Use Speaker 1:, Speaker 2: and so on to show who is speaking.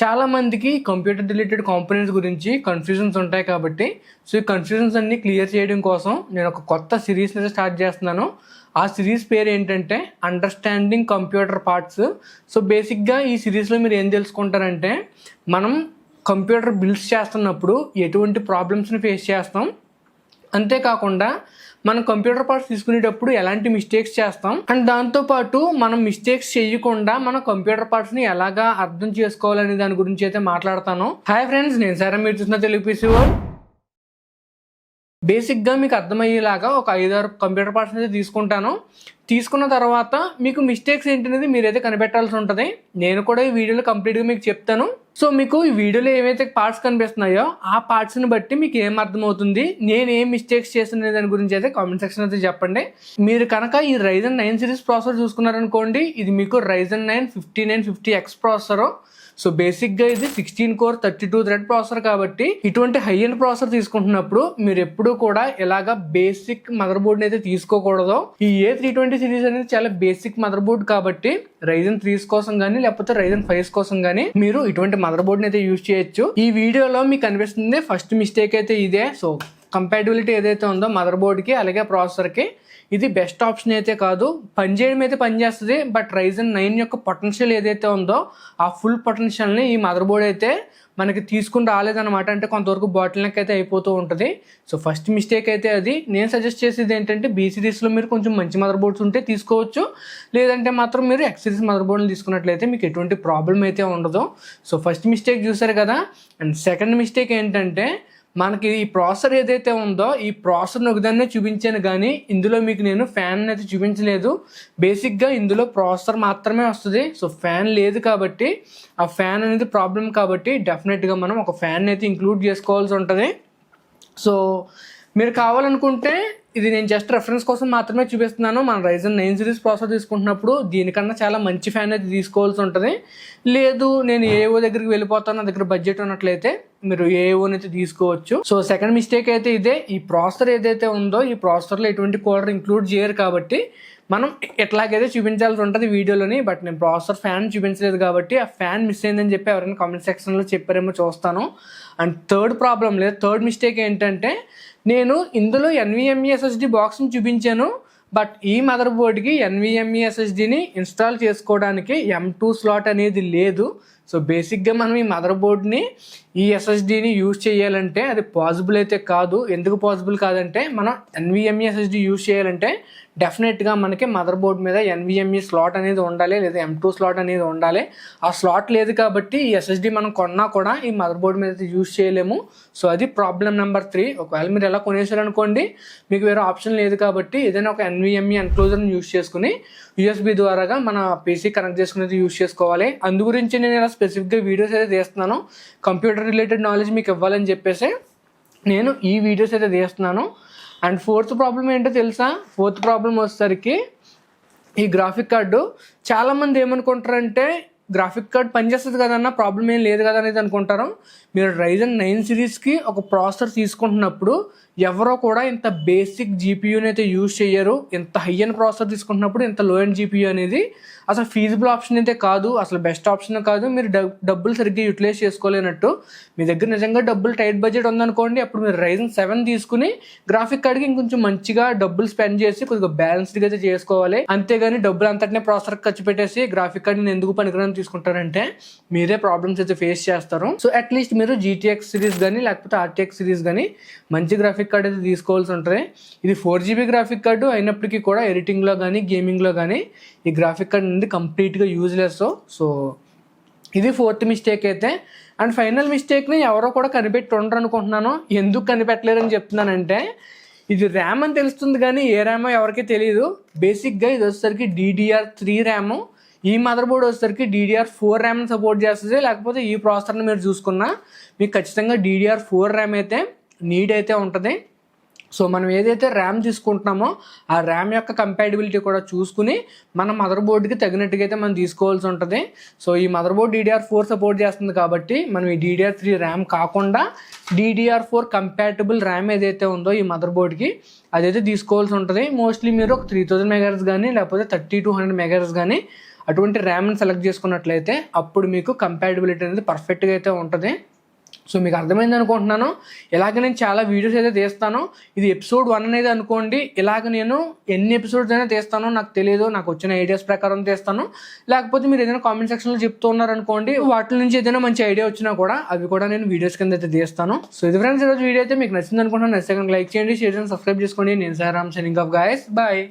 Speaker 1: చాలా మందికి computer related components గురించి కన్ఫ్యూజన్స్ ఉంటాయి కాబట్టి సో ఈ కన్ఫ్యూజన్స్ అన్ని క్లియర్ చేయడం కోసం నేను ఒక కొత్త సిరీస్ అయితే స్టార్ట్ చేస్తున్నాను. ఆ సిరీస్ పేరు ఏంటంటే అండర్స్టాండింగ్ కంప్యూటర్ పార్ట్స్ సో బేసిక్గా ఈ సిరీస్లో మీరు ఏం తెలుసుకుంటారంటే మనం కంప్యూటర్ బిల్డ్స్ చేస్తున్నప్పుడు ఎటువంటి ప్రాబ్లమ్స్ని ఫేస్ చేస్తాం అంతేకాకుండా మనం కంప్యూటర్ పార్ట్స్ తీసుకునేటప్పుడు ఎలాంటి మిస్టేక్స్ చేస్తాం? అండ్ దాంతోపాటు మనం మిస్టేక్స్ చేయకుండా మన కంప్యూటర్ పార్ట్స్ని ఎలాగా అర్థం చేసుకోవాలనే దాని గురించి అయితే మాట్లాడతాను. హాయ్ ఫ్రెండ్స్ నేను సారా మీరు చూసిన తెలుగు బేసిక్గా మీకు అర్థమయ్యేలాగా ఒక ఐదారు కంప్యూటర్ పార్ట్స్ అయితే తీసుకుంటాను. తీసుకున్న తర్వాత మీకు మిస్టేక్స్ ఏంటనేది మీరైతే కనిపెట్టాల్సి ఉంటుంది. నేను కూడా ఈ వీడియోలో కంప్లీట్గా మీకు చెప్తాను. సో మీకు ఈ వీడియోలో ఏవైతే పార్ట్స్ కనిపిస్తున్నాయో ఆ పార్ట్స్ని బట్టి మీకు ఏం అర్థమవుతుంది? నేను ఏం మిస్టేక్స్ చేస్తున్న దాని గురించి అయితే కామెంట్ సెక్షన్ అయితే చెప్పండి. మీరు కనుక ఈ రైజన్ నైన్ సిరీస్ ప్రాసెసర్ చూసుకున్నారనుకోండి ఇది మీకు Ryzen nine fifty nine fifty X processor. So బేసిక్గా ఇది sixteen core thirty two thread processor కాబట్టి ఇటువంటి హై ఎండ్ ప్రాసెసర్ తీసుకుంటున్నప్పుడు మీరు ఎప్పుడూ కూడా ఇలాగా బేసిక్ మదర్ బోర్డ్ అయితే తీసుకోకూడదు. ఈ ఏ త్రీ ట్వంటీ సిరీస్ అనేది చాలా బేసిక్ మదర్ బోర్డ్ కాబట్టి రైజన్ త్రీస్ కోసం కానీ లేకపోతే రైజన్ ఫైవ్స్ కోసం కానీ మీరు ఇటువంటి మదర్ బోర్డ్ అయితే యూజ్ చేయొచ్చు. ఈ వీడియోలో మీకు కనిపిస్తుంది ఫస్ట్ మిస్టేక్ అయితే ఇదే. సో కంపాటిబిలిటీ ఏదైతే ఉందో మదర్ బోర్డ్కి అలాగే ప్రాసెసర్కి ఇది బెస్ట్ ఆప్షన్ అయితే కాదు. పనిచేయడం అయితే పనిచేస్తుంది బట్ రైజన్ నైన్ యొక్క పొటెన్షియల్ ఏదైతే ఉందో ఆ ఫుల్ పొటెన్షియల్ని ఈ మదర్ బోర్డ్ అయితే మనకి తీసుకుని రాలేదన్నమాట. అంటే కొంతవరకు బాటిల్ నెక్ అయితే అయిపోతూ ఉంటుంది. సో ఫస్ట్ మిస్టేక్ అయితే అది. నేను సజెస్ట్ చేసేది ఏంటంటే బీ సిరీస్లో మీరు కొంచెం మంచి మదర్ బోర్డ్స్ ఉంటే తీసుకోవచ్చు. లేదంటే మాత్రం మీరు ఎక్స్ సిరీస్ మదర్ బోర్డ్ని తీసుకున్నట్లయితే మీకు ఎటువంటి ప్రాబ్లం అయితే ఉండదు. సో ఫస్ట్ మిస్టేక్ చూసారు కదా? అండ్ సెకండ్ మిస్టేక్ ఏంటంటే మనకి ఈ ప్రాసెసర్ ఏదైతే ఉందో ఈ ప్రాసెసర్ ఒకదాన్నే చూపించాను కానీ ఇందులో మీకు నేను ఫ్యాన్ అయితే చూపించలేదు. బేసిక్గా ఇందులో ప్రాసెసర్ మాత్రమే వస్తుంది. సో ఫ్యాన్ లేదు కాబట్టి ఆ ఫ్యాన్ అనేది ప్రాబ్లం కాబట్టి డెఫినెట్గా మనం ఒక ఫ్యాన్ అయితే ఇంక్లూడ్ చేసుకోవాల్సి ఉంటుంది. సో మీరు కావాలనుకుంటే ఇది నేను జస్ట్ రెఫరెన్స్ కోసం మాత్రమే చూపిస్తున్నాను. మన రైజన్ నైన్ సిరీస్ ప్రాసెసర్ తీసుకుంటున్నప్పుడు దీనికన్నా చాలా మంచి ఫ్యాన్ అయితే తీసుకోవాల్సి ఉంటుంది. లేదు నేను ఏవో దగ్గరికి వెళ్ళిపోతాను నా దగ్గర బడ్జెట్ ఉన్నట్లయితే. మీరు ఏ నుంచి తీసుకోవచ్చు. సో సెకండ్ మిస్టేక్ అయితే ఇదే. ఈ ప్రాసెసర్ ఏదైతే ఉందో ఈ ప్రాసెసర్లో ఎటువంటి కూలర్ ఇంక్లూడ్ చేయరు కాబట్టి మనం ఎట్లాగైతే చూపించాల్సి ఉంటుంది వీడియోలోని బట్ నేను ప్రాసెసర్ ఫ్యాన్ చూపించలేదు కాబట్టి ఆ ఫ్యాన్ మిస్ అయిందని చెప్పి ఎవరైనా కామెంట్ సెక్షన్లో చెప్పారేమో చూస్తాను. అండ్ థర్డ్ ప్రాబ్లం లేదు. థర్డ్ మిస్టేక్ ఏంటంటే నేను ఇందులో ఎన్విఎంఈ ఎస్ఎస్డి బాక్స్ని చూపించాను బట్ ఈ మదర్ బోర్డ్కి ఎన్విఎంఈ ఎస్ఎస్డిని ఇన్స్టాల్ చేసుకోవడానికి ఎం టూ స్లాట్ అనేది లేదు. సో బేసిక్గా మనం ఈ మదర్ బోర్డ్ని ఈ ఎస్ఎస్డిని యూజ్ చేయాలంటే అది పాసిబుల్ అయితే కాదు. ఎందుకు పాసిబుల్ కాదంటే మనం ఎన్విఎంఈ ఎస్ఎస్డి యూజ్ చేయాలంటే డెఫినెట్గా మనకి మదర్ బోర్డ్ మీద ఎన్విఎంఈ స్లాట్ అనేది ఉండాలి లేదా ఎం టూ స్లాట్ అనేది ఉండాలి. ఆ స్లాట్ లేదు కాబట్టి ఈ ఎస్ఎస్డి మనం కొన్నా కూడా ఈ మదర్ బోర్డ్ మీద యూజ్ చేయలేము. సో అది ప్రాబ్లం నెంబర్ త్రీ. ఒకవేళ మీరు ఎలా కొనేసారనుకోండి మీకు వేరే ఆప్షన్ లేదు కాబట్టి ఏదైనా ఒక ఎన్విఎంఈ ఎన్క్లోజర్ని యూజ్ చేసుకుని యూఎస్బి ద్వారాగా మన పీసీ కనెక్ట్ చేసుకునేది యూజ్ చేసుకోవాలి. అందు గురించి నేను ఇలా స్పెసిఫిక్గా వీడియోస్ అయితే తీస్తున్నాను. కంప్యూటర్ రిలేటెడ్ నాలెడ్జ్ మీకు ఇవ్వాలని చెప్పేసి నేను ఈ వీడియోస్ అయితే తీస్తున్నాను. అండ్ ఫోర్త్ ప్రాబ్లం ఏంటో తెలుసా? ఫోర్త్ ప్రాబ్లం వచ్చేసరికి ఈ గ్రాఫిక్ కార్డు చాలామంది ఏమనుకుంటారంటే గ్రాఫిక్ కార్డ్ పనిచేస్తుంది కదన్న ప్రాబ్లం ఏం లేదు కదా అనేది అనుకుంటారు. మీరు రైజన్ నైన్ సిరీస్కి ఒక ప్రాసెసర్ తీసుకుంటున్నప్పుడు ఎవరో కూడా ఇంత బేసిక్ జీపీయూని అయితే యూజ్ చేయరు ఇంత హై అండ్ ప్రాసెసర్ తీసుకుంటున్నప్పుడు ఇంత లో అండ్ జీపీయూ అనేది అసలు ఫీజిబుల్ ఆప్షన్ అయితే కాదు. అసలు బెస్ట్ ఆప్షన్ కాదు. మీరు డబ్బులు సరిగ్గా యూటిలైజ్ చేసుకోలేనట్టు. మీ దగ్గర నిజంగా డబ్బులు టైట్ బడ్జెట్ ఉందనుకోండి అప్పుడు మీరు రైజన్ సెవెన్ తీసుకుని గ్రాఫిక్ కార్డ్కి ఇంకొంచెం మంచిగా డబ్బులు స్పెండ్ చేసి కొద్దిగా బ్యాలెన్స్డ్గా అయితే చేసుకోవాలి. అంతేగాని డబ్బులు అంతటినే ప్రాసెసర్ ఖర్చు పెట్టేసి గ్రాఫిక్ కార్డ్ని ఎందుకు పనికిరాని తీసుకుంటారంటే మీరే ప్రాబ్లమ్స్ అయితే ఫేస్ చేస్తారు. సో అట్లీస్ట్ మీరు జీటీఎక్స్ సిరీస్ కానీ లేకపోతే ఆర్టీఎక్స్ సిరీస్ కానీ మంచి గ్రాఫిక్ కార్డ్ అయితే తీసుకోవాల్సి ఉంటుంది. ఇది ఫోర్ జీబీ గ్రాఫిక్ కార్డు అయినప్పటికీ కూడా ఎడిటింగ్లో కానీ గేమింగ్లో కానీ ఈ గ్రాఫిక్ కార్డ్ అనేది కంప్లీట్గా యూజ్లెస్ సో ఇది ఫోర్త్ మిస్టేక్ అయితే. అండ్ ఫైనల్ మిస్టేక్ని ఎవరో కూడా కనిపెట్టి ఉండరు అనుకుంటున్నాను. ఎందుకు కనిపెట్టలేరని చెప్తున్నానంటే ఇది ర్యామ్ అని తెలుస్తుంది కానీ ఏ ర్యామో ఎవరికీ తెలియదు బేసిక్గా ఇది వచ్చేసరికి డీడీఆర్ త్రీ ర్యాము ఈ మదర్ బోర్డ్ వచ్చేసరికి డీడీఆర్ ఫోర్ ర్యామ్ని సపోర్ట్ చేస్తుంది. లేకపోతే ఈ ప్రాసెసర్ని మీరు చూసుకున్నా మీకు ఖచ్చితంగా డీడీఆర్ ఫోర్ ర్యామ్ అయితే నీడ్ అయితే ఉంటుంది. సో మనం ఏదైతే ర్యామ్ తీసుకుంటున్నామో ఆ ర్యామ్ యొక్క కంపాటిబిలిటీ కూడా చూసుకుని మన మదర్ బోర్డ్కి తగినట్టుగా అయితే మనం తీసుకోవాల్సి ఉంటుంది. సో ఈ mother board DDR four support చేస్తుంది కాబట్టి మనం ఈ డీడీఆర్ త్రీ ర్యామ్ కాకుండా డీడీఆర్ ఫోర్ కంపాటబుల్ ర్యామ్ ఏదైతే ఉందో ఈ మదర్ బోర్డ్కి అదైతే తీసుకోవాల్సి ఉంటుంది. మోస్ట్లీ మీరు ఒక త్రీ థౌజండ్ మెగాహెర్స్ కానీ లేకపోతే థర్టీ టూ హండ్రెడ్ మెగాహెర్స్ కానీ అటువంటి ర్యామ్ని సెలెక్ట్ చేసుకున్నట్లయితే అప్పుడు మీకు కంపాటబిలిటీ అనేది పర్ఫెక్ట్గా అయితే ఉంటుంది. సో మీకు అర్థమైంది అనుకుంటున్నాను. ఇలాగ నేను చాలా వీడియోస్ అయితే తీస్తాను. ఇది ఎపిసోడ్ వన్ అనేది అనుకోండి. ఇలాగ నేను ఎన్ని ఎపిసోడ్స్ అయినా తీస్తానో నాకు తెలియదు నాకు వచ్చిన ఐడియాస్ ప్రకారం తీస్తాను. లేకపోతే మీరు ఏదైనా కామెంట్ సెక్షన్లో చెప్తూ ఉన్నారనుకోండి వాటి నుంచి ఏదైనా మంచి ఐడియా వచ్చినా కూడా అవి కూడా నేను వీడియోస్ కింద అయితే తీస్తాను. సో ఇది ఫ్రెండ్స్ ఈరోజు వీడియో అయితే మీకు నచ్చింది అనుకుంటున్నాను. నచ్చితే లైక్ చేయండి షేర్ చేయండి సబ్స్క్రైబ్ చేసుకోండి. నేను sir Ram signing off guys bye